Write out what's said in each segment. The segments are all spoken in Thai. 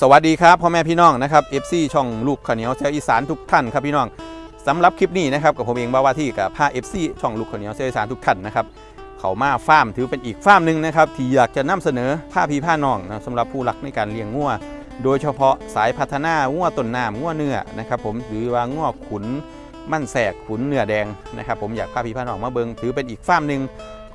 สวัสดีครับพ่อแม่พี่น้องนะครับ FC ช่องลูกข้าวเหนียวเซลอีสานทุกท่านครับพี่น้องสำหรับคลิปนี้นะครับกับผมเองบ่าวว่าที่กับพา FC ช่องลูกข้าวเหนียวเซลอีสานทุกท่านนะครับเขามาฟาร์มถือเป็นอีกฟาร์มหนึ่งนะครับที่อยากจะนำเสนอผ้าพีผ้าน้องนะสำหรับผู้รักในการเลี้ยงงัวโดยเฉพาะสายพัฒนางัวต้นน้ำงัวเนื้อนะครับผมหรือว่างัวขุนมั่นแสกขุนเนื้อแดงนะครับผมอยากพาพี่พาน้องมาเบิงถือเป็นอีกฟาร์มหนึ่ง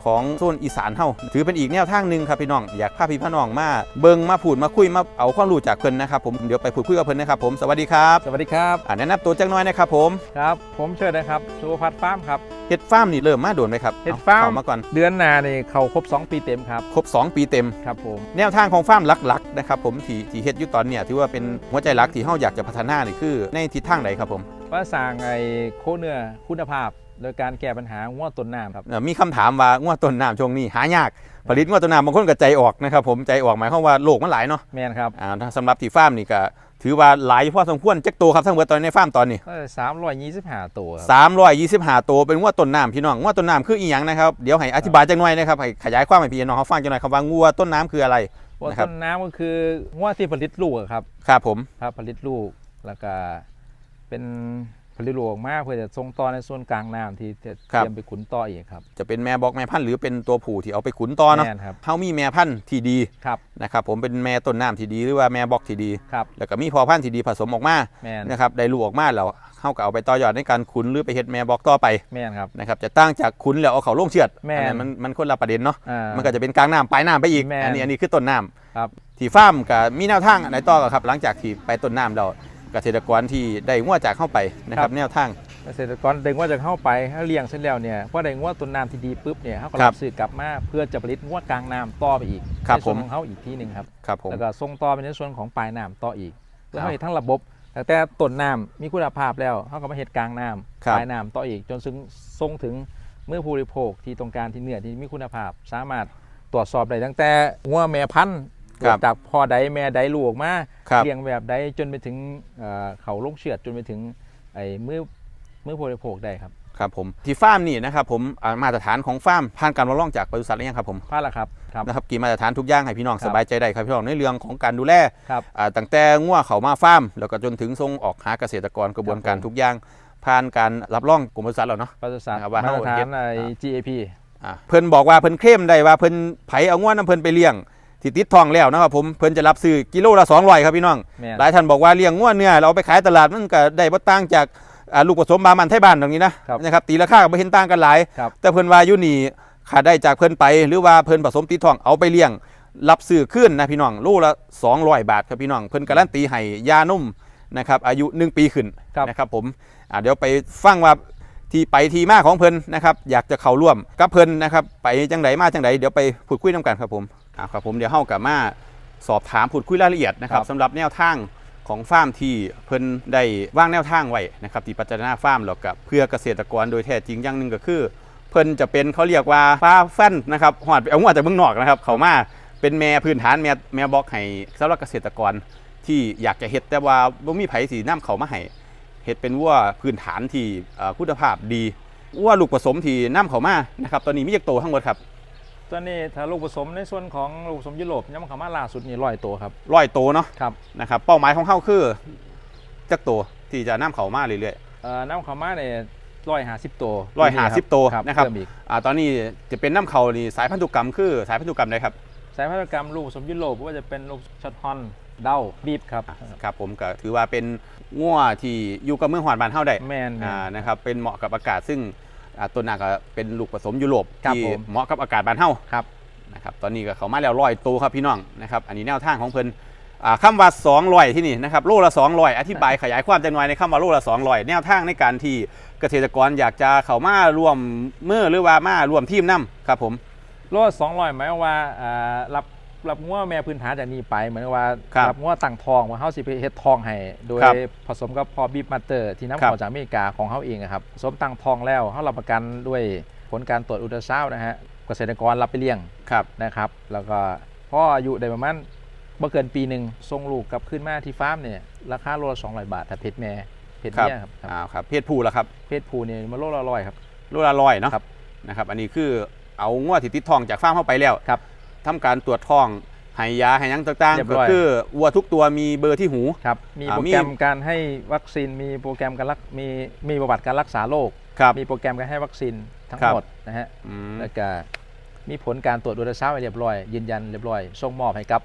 ของโซนอีสานเฮาถือเป็นอีกแนวทางหนึ่งครับพี่น้องอยากพาพี่พี่น้องมาเบิงมาพูดมาคุยมาเอาความรู้จากเพิ่นนะครับผมเดี๋ยวไปพูดคุยกับเพิ่นนะครับผมสวัสดีครับสวัสดีครับอ่าแนะนำตัวจักหน้อยนะครับผมครับ ผมเชิญนะครับสุภพัฒน์ฟาร์มครับเฮ็ดฟาร์มนี่เริ่มมาโดนไหมครับเฮ็ดอฟาร์มเข้มาก่อนเดือนหนาเนี่ยเขาครบ 2 ปีเต็มครับครบ 2 ปีเต็มครับผมแนวทางของฟาร์มหลักๆนะครับผมที่ที่เฮ็ดอยู่ตอนเนี่ยถือว่าเป็นหัวใจหลักที่เฮาอยากจะพัฒนานี่คือในทิศทางไหนครับผมว่าสร้างไอ้โคเนื้อคุณภาพ โดยการแก้ปัญหาง่วต้นน้ำครับเอ่อมีคำถามว่างวดต้นน้ำช่วงนี้หายาก ผลิตงวดต้นน้ำบางคนก็ใจออกนะครับผมใจออกหมายความว่าโลกมันหลายเนาะแมนครับอ่าถ้าสำหรับที่ฟาร์มนี่ก็ถือว่าหลายพอสมควรจักตัวครับทั้งหมดตอนในฟาร์มตอนนี้ก็สามร้อยยี่สิบห้าตัวครับ325ตัวเป็นงัวต้นน้ำพี่น้องงัวต้นน้ำคืออีหยังนะครับเดี๋ยวให้อธิบายจังหน่อยนะครับให้ขยายความให้พี่น้องเขาฟังจังหน่อยครับว่างัวต้นน้ำคืออะไรว่านะครับต้นน้ำก็คือง่วที่ผลิตลูกอะครับครับผมครับผลิตลูกแล้วก็เป็น ผลิตลูกออกมาเพื่อจะส่งต่อในส่วนกลางน้ำที่จะเตรียมไปขุนต่ออีกครับจะเป็นแม่บอกแม่พันธุ์หรือเป็นตัวผู้ที่เอาไปขุนต่อเนาะแมนครับเฮามีแม่พันธุ์ที่ดีครับ นะครับผมเป็นแม่ต้นน้ำที่ดีหรือว่าแม่บอกที่ดี ครับ แล้วก็มีพ่อพันธุ์ที่ดีผสมออกมาแมนนะครับได้ลูกออกมาแล้วเฮาก็เอาไปต่อยอดในการขุนหรือไปเฮ็ดแม่บอกต่อไปแมนครับ นะครับจะตั้งจากขุนแล้วเอาเขาลงเชือดแม่น อันนั้นมันมันคนละประเด็นเนาะอ่า มันก็จะเป็นกลางน้ำปลายน้ำไปอีกแม่น อันนี้อันนี้คือต้นน้ำ ครับ ที่ฟาร์มกับมีแนวทางไหนต่อกับครับ หลังจากที่ไปต้นน้ำเรา เกษตรกรที่ได้งัวจากเข้าไปนะครับ แนวทางเกษตรกรดึงว่าจะเข้าไปถ้าเลี้ยงเสร็จแล้วเนี่ยพอได้งวดต้นน้ำที่ดีปุ๊บเนี่ยเขาก็ครัรับบซื้อกลับมาเพื่อจะผลิตงวดกลางน้ำต่อไปอีกครับในส่วนผมของเขาอีกที่หนึ่งครับครับผมแล้วก็ส่งต่อไปในส่วนของปลายน้ำต่ออีกเพื่อครับให้ทั้งระบบตั้งแต่ต้นน้ำมีคุณภาพแล้วเขาก็มาเฮ็ดกลางน้ครัำบปลายน้ำต่ออีกจนถึงส่งถึงเมื่อผู้บริโภคที่ต้องการที่เนื้อที่มีคุณภาพสามารถตรวจสอบได้ตั้งแต่งัวแม่พันธุ์ ครับจากพ่อใดแม่ใดลูกออกมาครับเลี้ยงแบบใดจนไปถึงเอ่อเขาลงเชือดจนไปถึงไอ้มือมือผู้บริโภคได้ครับครับผมที่ฟาร์มนี่นะครับผมอ่ามาตรฐานของฟาร์มผ่านการรับรองจากบริษัทหรือยังครับผมพลาดละครับครับ นะครับกี่มาตรฐานทุกอย่างให้พี่น้องครับ สบายใจได้ครับพี่น้องในเรื่องของการดูแล ครับ อ่าตั้งแต่งัวเขามาฟาร์มแล้วก็จนถึงส่งออกหาเกษตรกรกระบวนการครับผม ทุกอย่าง ผ่านการรับรองกรมบริษัทแล้วเนาะ ปศุสัตว์นะครับว่ามาตรเขาฐาเฮ็นดไอ้ อ่า GAP อ่าเพิ่นบอกว่าเพิ่นเคลมได้ว่าเพิ่นไผเอางัวน้ำเพิ่นไปเลี้ยง ที่ติดทองแล้วนะครับผมเพิ่นจะรับซื้อกิโลละ200ครับพี่น้อง แม่น หลายท่านบอกว่าเลี้ยงงัวเนื้อเราเอาไปขายตลาดมันก็ได้บ่ต่างจากอ่าลูกผสมบามันไทยบ้านตรงนี้นะครับนะครับตีราคาก็บ่เห็นต่างกันหลาย ครับ แต่เพิ่นว่าอยู่นี่ขาดได้จากเพิ่นไป หรือว่าเพิ่นผสมติดทองเอาไปเลี้ยง รับซื้อขึ้นนะพี่น้องโลละ200 บาทครับพี่น้องเพิ่นการันตีให้ยานุ่มนะครับอายุ 1 ปีขึ้นครับ นะครับผมอ่าเดี๋ยวไปฟังว่าที่ไปที่มาของเพิ่นนะครับอยากจะเข้าร่วมกับเพิ่นนะครับไปจังไดมาจังไดเดี๋ยวไปพูดคุยนํกันครับผมอ่า ครับผมเดี๋ยวเฮากับมาสอบถามพูดคุยรายละเอียดนะครับครับสำหรับแนวทางของฟาร์มที่เพิ่นได้วางแนวทางไว้นะครับที่พัฒนาฟาร์มแล้วกับเพื่อเกษตรกรโดยแท้จริงอย่างหนึ่งก็คือ เพิ่นจะเป็นเขาเรียกว่าฟ้าแฟนนะครับหอดเอาหัวจากเมืองนอกนะครับ เขามาเป็นแม่พื้นฐานแม่แม่บอกให้สำหรับเกษตรกรที่อยากจะเฮ็ดแต่ว่าบ่มีไผสีน้ำเขามาให้เฮ็ดเป็นวัวพื้นฐานที่เอ่อคุณภาพดีวัวลูกผสมที่น้ำเขามานะครับตอนนี้มีจักโตวทั้งหมดครับ ตัวนี้ถ้าลูกผสมในส่วนของลูกผสมยุโรปยังมาเข้ามาล่าสุดนี่ร้อยตัวครับร้อยโตวเนาะครับนะครับเป้าหมายของเขาคือจักโตวที่จะน้ำเขามาเรื่อยเอ่อน้ำเข้ามาเนี่ยร้อยห้าสิบตัว150ตัวครับนะครับเพิ่มอีกๆอ่าตอนนี้จะเป็นน้ำเขานี่สายพันธุกรรมคือสายพันธุกรรมใดครับสายพันธุกรรมลูกผสมยุโรปว่าจะเป็นลูกช็อตฮอนเด้าบีบครับครับผมก็ถือว่าเป็นงัวที่อยู่กับเมืองหวานบานเฮาได้แมนแม่นอ่านะครับเป็นเหมาะกับอากาศซึ่ง อ่าตัวหนาก็เป็นลูกผสมยุโรปครับที่ผม เหมาะกับอากาศบานเฮาครับ นะครับตอนนี้ก็เขามาแล้วร้อยตัวครับพี่น้องนะครับอันนี้แนวทางของเพิ่นอ่าคำว่า200ที่นี่นะครับโลละ200อธิบายขยายความจังหน่อยในคำว่าโลละ200แนวทางในการที่เกษตรกรอยากจะเข้ามารวมมือหรือว่ามารวมทีมนํครับผม โลสองร้อยหมายความว่าอ่ารับ รับงัวแม่พื้นฐานจากนี้ไปเหมือนกับว่าครับรับงัวตั้งทองว่าเฮาสิไปเฮ็ดทองให้โดยครับผสมกับพอบีบมาสเตอร์ที่นำครับเข้าจากอเมริกาของเฮาเองอะครับผสมตั้งทองแล้วเฮารับประกันด้วยผลการตรวจอุลตราซาวด์นะฮะเกษตรกรรับไปเลี้ยงครับนะครับ แล้วก็พ่ออายุได้ประมาณบ่เกินปีหนึ่งส่งลูกกลับขึ้นมาที่ฟาร์มเนี่ยราคาโลละ200 บาทถ้าเพชรแม่เพชรครับเมียครับครับอ่าครับเพศผู้แล้วครับเพศผู้เนี่ยมาโลละร้อยครับ โลละร้อยเนาะครับ นะครับ อันนี้คือเอางัวที่ติดทองจากฟาร์มเข้าไปแล้ว ครับ ทำการตรวจทองให้ยาให้หยังต่างเรียบๆก็ร้อย คือวัวทุกตัวมีเบอร์ที่หู ครับมีอ่าโปรมีแกรมการให้วัคซีนมีโปรแกรมการรักมีมีประวัติการรักษาโรคครับ มีโปรแกรมการให้วัคซีนทั้งครับ หมดนะฮะอืมแล้วก็มีผลการตรวจดูดเช้าเรียบร้อย ยืนยันเรียบร้อยส่งมอบให้กับ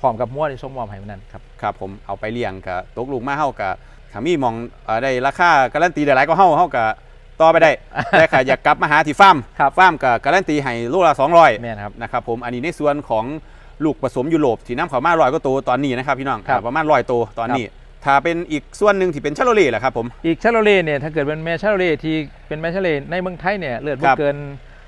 พร้อมกับมั่วที่ส่งมอบให้วันนั้นครับ ครับผมเอาไปเลี้ยงกับตกลูกมาเฮากับขามีหมองเอ่อได้ราคาการันตีได้หลายก็เฮาเฮากับ ต่อไปได้ แต่ค่ะอยากกลับมาหาที่ฟาร์มครับฟาร์มกับการันตีให้ลูกละ200แม่นครับนะครับผมอันนี้ในส่วนของลูกผสมยุโรปที่น้ำเขามาลอยก็โตวตอนนี้นะครับพี่น้องครับอ่าประมาณร้อยโตวตอนนี้ ถ้าเป็นอีกส่วนหนึ่งที่เป็นชาโลเล่แหละครับผม อีกชาโลเล่เนี่ยถ้าเกิดเป็นแม่ชาโลเล่ที่เป็นแม่ชาโลเล่ในเมืองไทยเนี่ยเลือดครับ่เกิน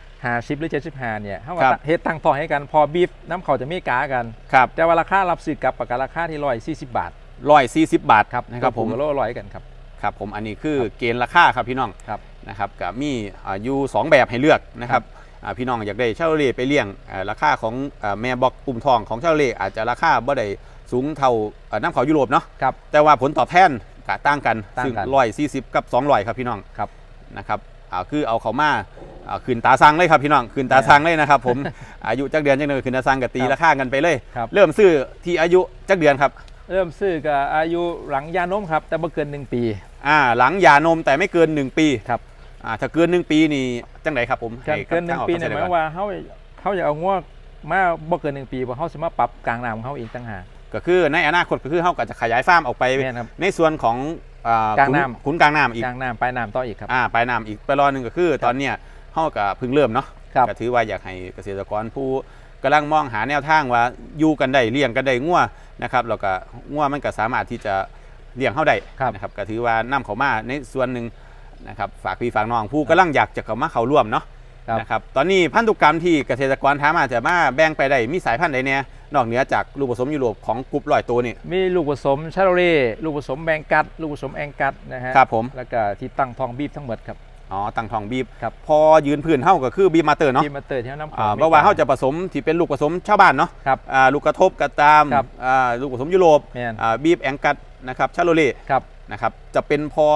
50หรือ75เนี่ยเขาครัก็บเฮ็ดตั้งท้องให้กันพอบีฟน้ำเขาจะไม่กากัน ครับแต่ว่าราคารับซื้อกับประกันราคาที่140บาทร้อยสี่สิบบาทครับนะครับผมตัวโลร้อยกันครับ ครับผมอันนี้คือเกณฑ์ราคาครับพี่น้องครับ นะครับกับมีอาอยูสองแบบให้เลือกนะครับอ่าพี่น้องอยากได้ชาโลเล่ไปเลี้ยงอ่าราคาของอ่าแม่บอกปุ่มทองของชาโลเล่อาจจะราคาบ่ได้สูงเท่าอ่าน้ำเขายุโรปเนาะครับแต่ว่าผลตอบแทนก็ต่างกันต่างกันซึ่งร้อยสี่สิบกับสองร้อยครับพี่น้องครับนะครับอ่าคือเอาเขามาอ่าคืนตาซังเลยครับพี่น้องคืนตาซังเลยนะครับผมอายุจักเดือนจักเดือนคืนตาซังกับตีครับราคากันไปเลยครับเริ่มซื้อที่อายุจักเดือนครับ เริ่มซื้อกับอายุหลังยานมครับแต่บ่เกิน1ปีอ่าหลังหย่านมแต่ไม่เกิน1ปีครับ อ่าถ้าเกิน1ปีนี่จังไหนครับผมการให้เกินทางออ1ปีเนี่ยหกมายษตรกรว่าเขาเขาอยากเอางวมาบ่เกิน1ปีเพราะเขาสามารถปรับกลางน้ำของเขาเองต่างหากก็คือในอนาคตก็คือเขาก็จะขยายฟาร์มออกไปแม่นครับในส่วนของอ่ากลางขุน้ำขุนกลางน้ำอีกกลางน้ำปลายน้ำต่ออีกครับอ่าปลายน้ำอีกไปรอหนึ่งก็คือ ตอนเนี้ยเขาก็เพิ่งเริ่มเนาะครับก็ถือว่าอยากให้เกษตรกรผู้กำลังมองหาแนวทางว่าอยู่กันได้เลี้ยงกันได้งัวนะครับแล้วก็งัวมันก็สามารถที่จะเลี้ยงเขาได้ครับนะครับก็ถือว่านํเขามาในส่วนหนึ่ง นะครับฝากพี่ฝากน้องผู้กำลังอยากจะเข้ามาเข้าร่วมเนาะครับนะครับตอนนี้พันธุกรรมที่เกษตรกรถามอาจจะมาแบ่งไปได้มีสายพันธุ์ใดเนี่ยนอกเหนือจากลูกผสมยุโรปของกรุ๊ปลอยตัวนี่มีลูกผสมชาโลเล่ลูกผสมแบงกัด ลูกผสมแองกัดนะฮะครับผมแล้วก็ที่ตั้งทองบีบทั้งหมดครับอ๋อตังทองบีบครับพอยืนพื้นเท่าก็คือบีบมาเตอร์เนาะที่มาเตอร์ที่น้ำอ่าเพราะว่าเขาจะผสมที่เป็นลูกผสมชาวบ้านเนาะครับอ่าลูกกระทบกระตามครับอ่าลูกผสมยุโรปแม่นอ่าบีบแองกัดนะครับชาโลเล่ครับนะครับจะเป็นพอ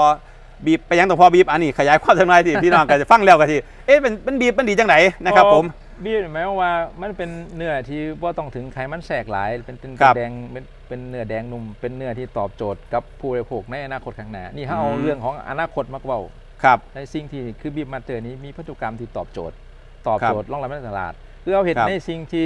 บีบไปยังตัวพอบีบอันนี้ขยายความทำไมที่พี่น้องก็จะฟังแล้วกันทีเอ๊ะเป็นเป็นบีบมันดีจังไหนนะครับผมบีบหมายความว่ามันเป็นเนื้อที่ว่าต้องถึงไขมันแทรกหลาย เป็นเป็นครับแดงเป็นเป็นเนื้อแดงนุ่มเป็นเนื้อที่ตอบโจทย์กับผู้บริโภคในอนาคตข้างหน้านี่ถ้าเอาอืมเรื่องของอนาคตมาเว้าครับในสิ่งที่คือบีบมาเตอร์นี้มีพันธุกรรมที่ตอบโจทย์ ตอบครับโจทย์รองรับในตลาดคือเอาเห็นครับในสิ่งที่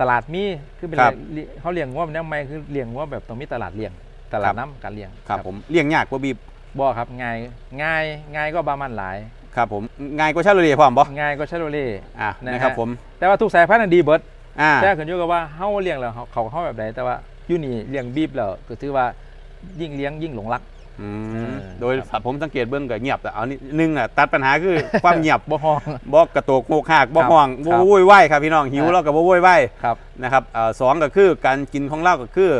ตลาดมีคือเป็นครับเลี้ยเขาเลี้ยงว่ามันยังไม่คือเลี้ยงว่าแบบต้องมีตลาดเลี้ยงตลาครัดบน้ำการเลี้ยงครับผมเลี้ยงยากกว่าบีบ บ่ครับง่ายง่ายง่ายก็บามันหลาย ครับผมง่ายกว่าชาโลเล่พร้อมบ่ง่ายก็ชาโลเล่อะนะฮะนะครับผมแต่ว่าทุกสายพันธุ์น่ะดีเบิดอ่าแต่ขึ้นอยู่กับว่าเฮาเลี้ยงแล้วเขาเขาเขาแบบใดแต่ว่าอยู่นี่เลี้ยงบีบแล้วก็ถือว่ายิ่งเลี้ยงยิ่งหลงรักอืมเออโดยครับผมสังเกตเบื้องก็เงียบแต่เอานี่หนึ่งอะตัดปัญหาคือความเงียบบ่ฮ้องบอกกระโตกโมกหักบ่ครับห่วงครับ่บโวุ่นวายครับพี่น้องหิวครับเราก็บ่โวุ่นวายครับนะครับเอ่อสองก็คือการกินของเราก็คือ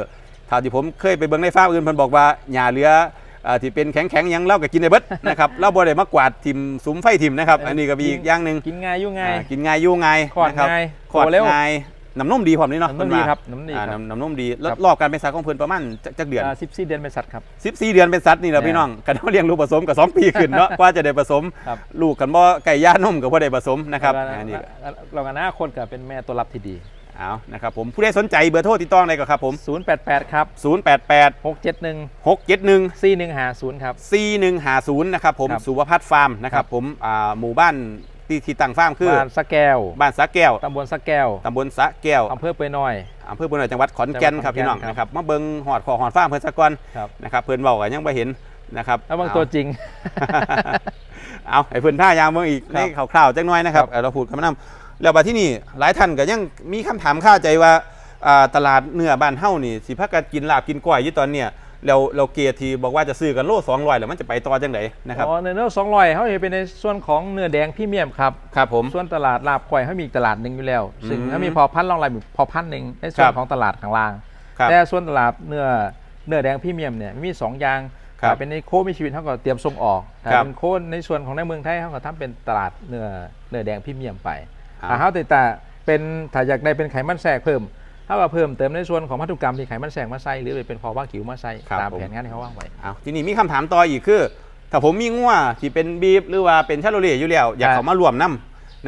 ถ้าที่ผมเคยไปเบิ่งในฟาร์มอื่นเพิ่นบอกว่าหญ้าเหลือเอ่อ ที่เป็นแข็งๆหยังเราก็กินได้เบิดนะครับเราบ่ได้มากวาดทิมสุมไฟทิมนะครับ อันนี้ก็มีอีกอย่างหนึงกินง่ายอยู่ง่ายอ่ากินง่ายอยู่ง่ายคลอดนะครับง่ายคลอดโตเร็วง่ายน้ำนมดีพร้อมนี่เนาะน้ำนมดีครับน้ำนมดีอ่าครับน้ำน้ำนมดีแล้วครับรอบการเป็นสัตว์ของเพิ่นประมาณจักจักเดือนอ่า14เดือนเป็นสัตว์ครับ14เดือนเป็นสัตว์นี่แหละเนี่ยพี่น้องกันเขาเลี้ยงลูกผสมกับ2ปีขึ้นเนาะกว่าจะได้ผสมครับลูกกันบ่ไก่ย่านมก็บ่ได้ผสมนะครับแล้วก็อันนี้ก็เรากันหน้าคนก็เป็นแม่ตัวรับที่ดี เอานะครับผมผู้ใดสนใจเบอร์โทรติดต่อได้ก็ครับผม 088 ครับ 088 671 671 4150 ครับ 4150นะครับผมครับ สุวพัฒน์ฟาร์มนะครับผมอ่าหมู่บ้านที่ที่ตั้งฟาร์มคือบ้านสะแก้วบ้านสะแก้วตำบลสะแก้วตำบลสะแก้วอำเภอเปยน้อย อำเภอบุญหน่อยจังหวัดขอนแก่นครับจังหวัดพี่น้องขอนแก่นนะครับมาเบิ่งหอดคอหอดฟาร์มเพิ่นสักก่อนครับ นะครับเพิ่นเว้าก็ยังบ่เห็นนะครับแล้วบางตัวจริง เอาไอ้เพิ่นท่ายางเบิ่งอีกครัในบคร่าวๆจักหน่อยนะครับครับ เอ่อเราพูดกันมานำ แล้วบัดที่นี่หลายท่านก็ยังมีคำถามคาใจว่าอ่าตลาดเนื้อบ้านเฮานี่สิพากันกินลาบกินก้อยอยู่ตอนเนี้ยแล้วเราเกียรที่บอกว่าจะซื้อกันโล200แล้วมันจะไปต่อจังไดนะครับอ๋อเนื้อสองร้อยเขาจะเป็นในส่วนของเนื้อแดงพรี่เมียมครับครับผมส่วนตลาดลาบควายเขามีอีกตลาดหนึ่งอยู่แล้ว ซึ่งอืมเขามีพอพันธุ์รองรับอยู่พอพันธุ์หนึ่งในส่วครันบของตลาดข้างล่างครับแต่ส่วนตลาดเนื้อเนื้อแดงพรี่เมียมเนี่ยมีสองอย่างครับถ้าเป็นในโคมีชีวิตเขาก็เตรียมส่งออกถ้าครับเป็นโคในส่วนของในเมืองไทยเขาก็ทำเป็นตลาดเนื้อเนื้อแดงพรี่เมียมไปอ่า ถ้าเขาแต่แต่เป็นถ้าอยากได้เป็นไขมันแทรกเพิ่มเขาก็เพิ่มเติมในส่วนของพันธุกรรมที่ไขมันแทรกมาใส่หรือเป็นพอว่ากิวมาใส่ครับตามผมแผนงานที่เขาวางไว้เอาทีนี้มีคำถามต่ออีกคือ ถ้าผมมีงัวที่เป็นบีฟหรือว่าเป็นชาโลเล่อยู่แล้วอยากครับเขามารวมนํ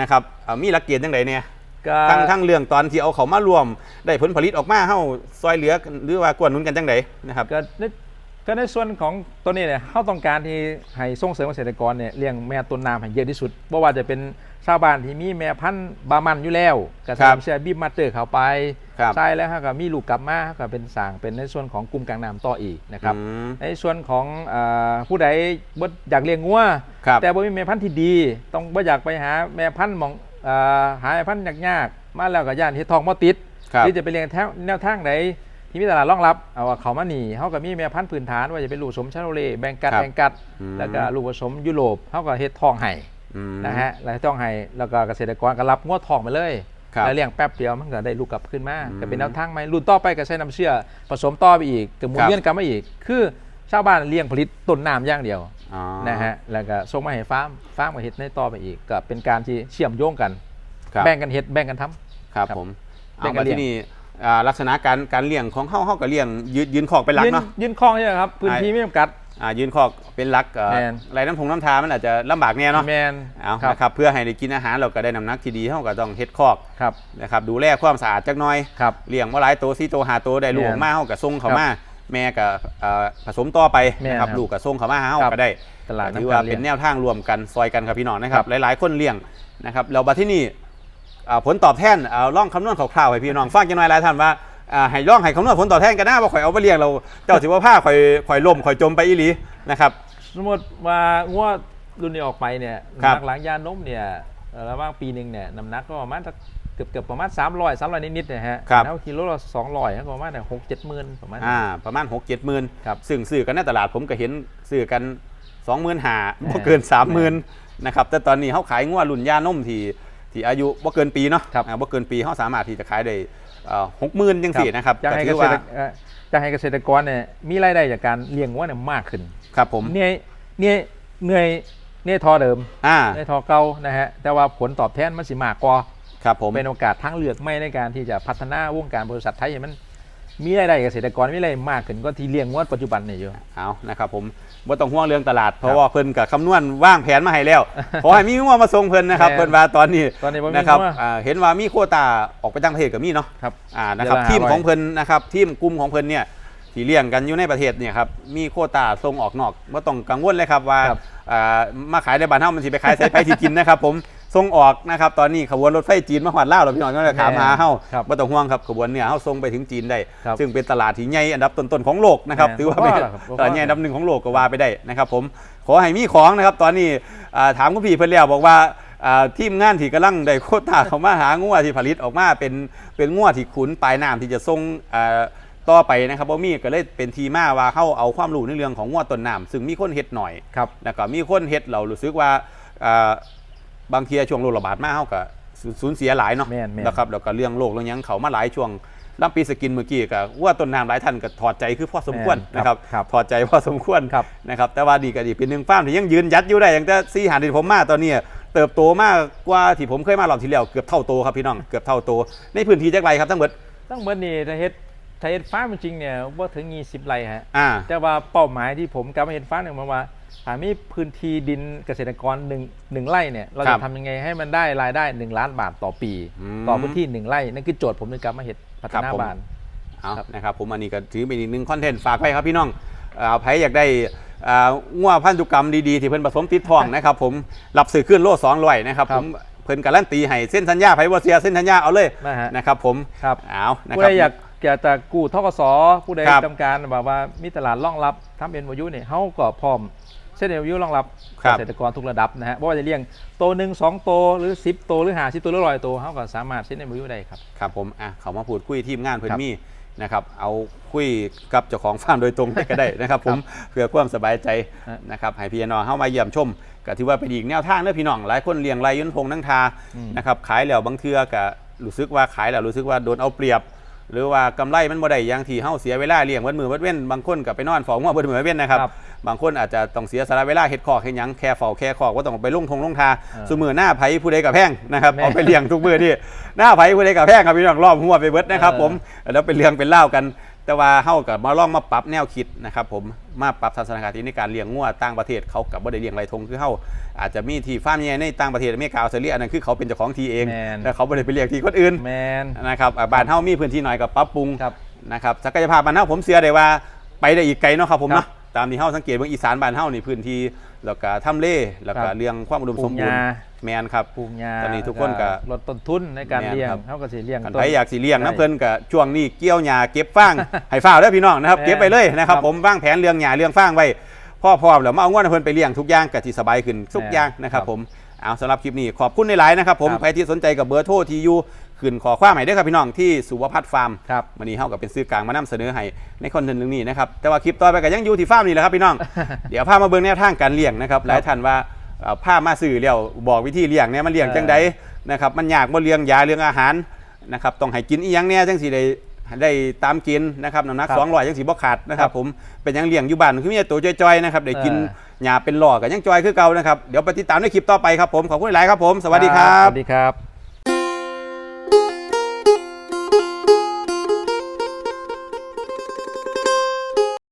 นะครับเอามีหลักเกณฑ์จังไดเนี่ยกก็ทั้งทั้งเรื่องตอนที่เอาเขามารวม ได้ผลผลิตออกมาเฮาซอยเหลือหรือว่ากวนหนุนกันจังไดนะครับก็ใน ก็ในส่วนของตัวนี้เนี่ยเขาต้องการที่ให้ส่งเสริมเกษตรกรเนี่ยเลี้ยงแม่ต้นน้ำให้เยอะที่สุดเพราะว่าจะเป็นชาวบ้านที่มีแม่พันธุ์บามันอยู่แล้วก็ครับทำเชื่อบีบมาเตอร์เข้าไปครับใช่แล้วฮะก็มีลูกกลับมาก็เป็นสร้างเป็นในส่วนของกลุ่มกลางน้ำต่ออีกนะครับอืมในส่วนของอาผู้ใดบ่อยากเลี้ยงงัวครับแต่บ่มีแม่พันธุ์ที่ดี ต้องบ่อยากไปหาแม่พันธุ์หมองอ่าหาแม่พันธุ์ยากๆมาแล้วก็ย่านเฮ็ดทองบ่ติด ครับ หรือจะไปเลี้ยงแถวแนวทางไหน ที่มีตลาดรองรับเอาว่าเขามาหนีเขาก็มีแม่พันธุ์พื้นฐานว่าจะเป็นลูกผสมชาโรเล่แบงกัดครับแบงกัด อืม แล้วก็ลูกผสมยุโรปเขาก็เฮ็ดทองไห้อืม นะฮะแล้วทองไห้แล้วก็เกษตรกรก็รับงวดทองไปเลยครับแล้วเลี้ยงแป๊บเดียวมันก็ได้ลูกกลับขึ้นมาอืมก็เป็นแนวทางใหม่รุ่นต่อไปก็ใช้น้ำเชื่อผสมต่อไปอีกก็หมุนครับ เวียนกลับมาอีก คือชาวบ้านเลี้ยงผลิตต้นน้ำอย่างเดียวอ๋อนะฮะแล้วก็ส่งมาให้ฟาร์มฟาร์มก็เฮ็ดในต่อไปอีกก็เป็นการที่เชื่อมโยงกัน ครับแบ่งกันเฮ็ดแบ่งกันทำ ครับครับผมเป็เอานกามารเลี้ยงที่นี่ อ่าลักษณะการการเลี้ยงของเฮาเฮาก็เลี้ยงยืนยืนขอกเป็นหลักยืนเนาะ ยืนคลองใช่ไหมครับพื้นที่ไม่จำกัด อ่ายืนขอกเป็นหลักเอ่อแม่น ไรน้ำทงน้ำทามันอาจจะลำบากแน่เนาะแมนเอาครับนะครับเพื่อให้ได้กินอาหารเราก็ได้น้ำหนักที่ดีเฮาก็ต้องเฮ็ดคอกครับนะครับดูแลความสะอาดจักหน่อย ครับ เลี้ยงว่าหลายตัวสี่ตัวหาตัวได้ลูกแม่นออกมาเฮาก็ส่งเข้าครับมาแม่ก็เอ่อผสมต่อไปแม่นนะครับครับลูกก็ส่งเข้ามาหาเฮาครับ ก็ได้ตลาดถือน้ำว่าการเลี้เป็ยนง แนวทางรวมกันซอยกันครับพี่น้องนะครับครับหลายๆคนเลี้ยงนะครับเราบัดที่นี่อ่า ผลตอบแทนเอาล่องคำนวณคร่าวๆให้พี่น้องฟังจังหน่อยหลายท่านว่าอ่าให้ล่องให้คำนวณผลตอบแทนกันนะว่าข่อยเอาไปเลี้ยงเราเจ้าสิว่าผ้าข่อยข่อยล่มข่อยจมไปอีหลีนะครับสมมติว่างัวรุ่นนี้ออกไปเนี่ยครับน้ำหนักหลังยานมเนี่ยเอ่อระหว่างปีหนึ่งเนี่ยน้ำหนักก็ประมาณสักเกือบเกือบประมาณ 300 300นิดๆนะฮะครับแล้วกิโลละ200ก็ประมาณหกเจ็ดหมื่นประมาณอ่าประมาณ6 7หมื่นครับซึ่งซื้อกันในตลาดผมก็เห็นซื้อกัน20,000หาแม่บ่เกิน30,000นะครับแต่ตอนนี้เขาขายงัวรุ่นย่านมที่ ที่อายุบ่เกินปีเนาะครับ อ่าบ่เกินปีเขาสามารถที่จะขายได้หกหมื่นจังสี่นะครับจะก็ให้ถืเกอษว่าตรเอ่อจะให้เกษตรกรเนี่ยมีรายได้จากการเลี้ยงงัวเนี่ยมากขึ้นครับผมเนี่ยเนี่ยเหนื่อยเนี่ยทอเดิมอ่าเนี่ยทอเก่านะฮะแต่ว่าผลตอบแทนมันสิมากกว่า ครับผมเป็นโอกาสทางเลือกไม่ในการที่จะพัฒนาวงการบริษัทไทยให้มัน มีรายได้เกษตรกรมีรายได้มากขึ้นก็ที่เลี้ยงงวดปัจจุบันเนี่ยอยู่ เอานะครับผมบ่ต้องห่วงเรื่องตลาด เพราะว่าเพิ่นกับคำนวณว่างแผนมาให้แล้วขอให้มีงัวมาส่งเพิ่นนะครับแม่นเพิ่นว่าตอนนี้ตอนนี้บ่มีนะครับงัวอ่าเห็นว่ามีโควตาออกไปต่างประเทศก็มีเนาะครับอ่านะครับเดือนละทีม500ของเพิ่นนะครับทีมกลุ่มของเพิ่นเนี่ยที่เลี้ยงกันอยู่ในประเทศเนี่ยครับมีโควตาส่งออกนอกบ่ต้องกังวลเลยครับว่าครับ อ่ามาขายในบ้านเฮามันสิไปขายใส่ไปที่กินนะครับผม ส่งออกนะครับตอนนี้ขบวนรถไฟจีนมาฮอดลาวแล้วพี่น้องก็เลยถามหาเฮาครับบ่ต้องห่วงครับขบวนเนี่ยเฮาส่งไปถึงจีนได้ ครับซึ่งเป็นตลาดที่ใหญ่อันดับต้นๆของโลกนะครับแม่นถือว่าเป็นบ่พอหรอกครับบ่พอตลาดใหญ่อันดับหนึ่งของโลกก็ว่าไปได้นะครับผมขอให้มีของนะครับตอนนี้อ่าถามคุณพี่เพิ่นแล้วบอกว่าอ่าทีมงานที่กำลังได้โควต้าเขามาหางัวที่ผลิตออกมาเป็นเป็นงัวที่ขุนปลายน้ำที่จะส่งอ่าต่อไปนะครับบ่มีก็เลยเป็นทีมาว่าเข้าเอาความรู้ในเรื่องของงัวต้นน้ำซึ่งมีคนเฮ็ดหน่อย ครับ แล้วก็มีคนเฮ็ดเรารู้สึกว่าอ่า บางทีช่วงโรคระบาดมาเฮาก็สูสูญเสียหลายเนาะแม่นแม่น นะครับแล้วก็เรื่องโรคเรื่องหยังเขามาหลายช่วงลำปีสกินเมื่อกี้ก็ว่าต้นน้ำหลายท่านก็ถอดใจคือพอสมควรแม่นนะครับครับถอดใจพอสมควรครับ นะครับแต่ว่าดีก็ดีเป็นหนึ่งฟาร์มที่ยังยืนยัดอยู่ได้อย่างแต่ซีหาที่ผมมาตอนนี้เติบโตมากกว่าที่ผมเคยมารอบที่แล้วเกือบเท่าโตครับพี่น้องเกือบเท่าโตในพื้นที่จักไรครับทั้งหมดตั้งเมื่อนี่ถ้าเฮ็ดถ้าเฮ็ดฟาร์มจริงๆเนี่ยว่าถึง 20 ไร่ฮะ อ่า แต่ว่าเป้าหมายที่ผมกำมาเฮ็ดฟาร์มเนี่ยมันว่า ถ้ามีพื้นที่ดินเกษตรกรหนึ่งหนึ่งไร่เนี่ยเราครัจะบทำยังไงให้มันได้รายได้ 1 ล้านบาทต่อปี อืมต่อพื้นที่หนึ่งไร่นั่นคือโจทย์ผมในการมาเฮ็ดพัฒครับนาผม บ้าน เอาครับ นะครับผมอันนี้ก็ถือเป็นอีกหนึ่งคอนเทนต์ฝากไว้ครับพี่น้องเอาใครอยากได้อ่างัวพันธุกรรมดีๆ ที่เพิ่นผสมติดทองนะครับผมรับสื่อขึ้นโลดสองร้อยนะครับครัผบมเพิ่นการันตีให้เส้นสัญญาไพวเซียเส้นสัญญาเอาเลยนะฮะ นะครับผมครับเอานะผู้ครัใดบ อยากอยากจะกู้ทกสผู้ใดครับ ต้องการแบบว่ามีตลาดรองรับทำเอ็นวายุเนี่ยเขาก็พร้อม เส้นเอ็นวายุรองรับครัเกบษตรกรทุกระดับนะฮะว่าจะเลี้ยงตัวหนึ่งสองตัวหรือสิบตัวหรือหาสิบตัวหรือร้อยตัวเขาก็สามารถเส้นเอ็นวายุได้ครับ ครับผมอะเขามาพูดคุยทีมงานเพิ่นครับมีนะครับ เอาคุยกับเจ้าของฟาร์มโดยตรงก็ได้นะครับผมเพื่อความสบายใจฮะนะครับให้พี่น้องเข้ามาเยี่ยมชมก็ถือว่าเป็นอีกแนวทางเด้อพี่น้องหลายคนเลี้ยงไรยุนพงนั่งทาอืมนะครับขายแล้วบางเทื่อก็รู้สึกว่าขายแล้วรู้สึกว่าโดนเอาเปรียบ หรือว่ากำไรมันบ่ได้อย่างที่เฮาเสียเวลาเลี้ยงวันมือวันเว้นบางคนก็ไปนอนเฝ้างัวเบิดมือเบิดเว้นนะครับครับบางคนอาจจะต้องเสียสละเวลาเฮ็ดคอกเฮ็ดหยังแค่เฝ้าแค่คอกว่าต้องไปลงทงลงทาเออซุมือหน้าไผผู้ใดกับแพงนะครับแม่เอาไปเลี้ยงทุกมือนี่หน้าไผผู้ใดกับแพงครับพี่น้องรอบหัวไปเบิดนะครับเออผมแล้วเป็นเรื่องเป็นเล่าวกัน แต่ว่าเฮากับมาลองมาปรับแนวคิดนะครับผมมาปรับทัศนคติในการเลี้ยงงัวต่างประเทศเขากับบ่ได้เลี้ยงไรทงคือเฮาอาจจะมีที่ฟาร์มใหญ่ในต่างประเทศอเมริกาออสเตรเลียอันนั้นคือเขาเป็นเจ้าของทีเองแม่นแต่เขาบ่ได้ไปเลี้ยงที่คนอื่นแมนนะครับอ่าบ้านเฮามีพื้นที่น้อยก็ปรับปรุง ครับ นะครับศักยภาพบ้านเฮาผมเชื่อได้ว่าไปได้อีกไกลเนาะครับผมครับเนาะ ตามที่เฮาสังเกตเบิ่งอีสานบ้านเฮานี่พื้นที่แล้วก็ทำเลแล้วก็ครับเรื่องความอุดมปลูสกมหบูรญ้าณ์แมนครับปลูกหญ้าตอนนี้ทุกคนก็ลดต้นทุนในการแม่นเลี้ยงครับเขาก็สิเลี้ยงกันต้ไปนอยากสิเลี้ยงใช่น้ำเพิ่นกับช่วงนี้เกี่ยวหญ้าเก็บฟางให้ฟ้าวเด้อพี่น้องนะครับแม่นเก็บไปเลยนะครับครับผมวางแผนเรื่องหญ้าเรื่องฟางไว้พ่อพร้อมแล้วมาเอางวดให้เพิ่นไปเลี้ยงทุกอย่างก็สิสบายขึ้นทุกอย่างนะครับครับผมเอาสำหรับคลิปนี้ขอบคุณในหลายๆนะครับผมครับใครที่สนใจกับเบอร์โทรที่อยู่ ขึ้นขอความใหม่เด้อครับพี่น้องที่สุวพัฒน์ฟาร์มครับวันนี้เฮากับเป็นซื้อกลางมานำเสนอให้ในคอนเทนต์เรื่องนี้นะครับแต่ว่าคลิปต่อไปก็ยังอยู่ที่ฟาร์มนี่แหละครับพี่น้อง เดี๋ยวพามาเบิ่งแนวทางการเลี้ยงนะครับหลายท่านว่าเอ่อพามาซื้อแล้วบอกวิธีเลี้ยงเนี่ยมันเลี้ยงจังใดนะครับมันยากบ่เลี้ยงยาเลี้ยงอาหารนะครับต้องให้กินอีหยังแน่จังสิได้ได้ตามกินนะครับน้ำหนักครับ200จังสิบ่ขาดนะคครัรับบผมเป็นหยังเลี้ยงอยู่บ้านคือมีแต่ตัวจ้อยๆนะครับได้กินเออหญ้าเป็นหล่อก็ยังจอยคือเก่านะครับเดี๋ยวไปติดตามในคลิปต่อไปครับผมขอบคุณหลายๆครับผม สวัสดีครับสวัสดีครับ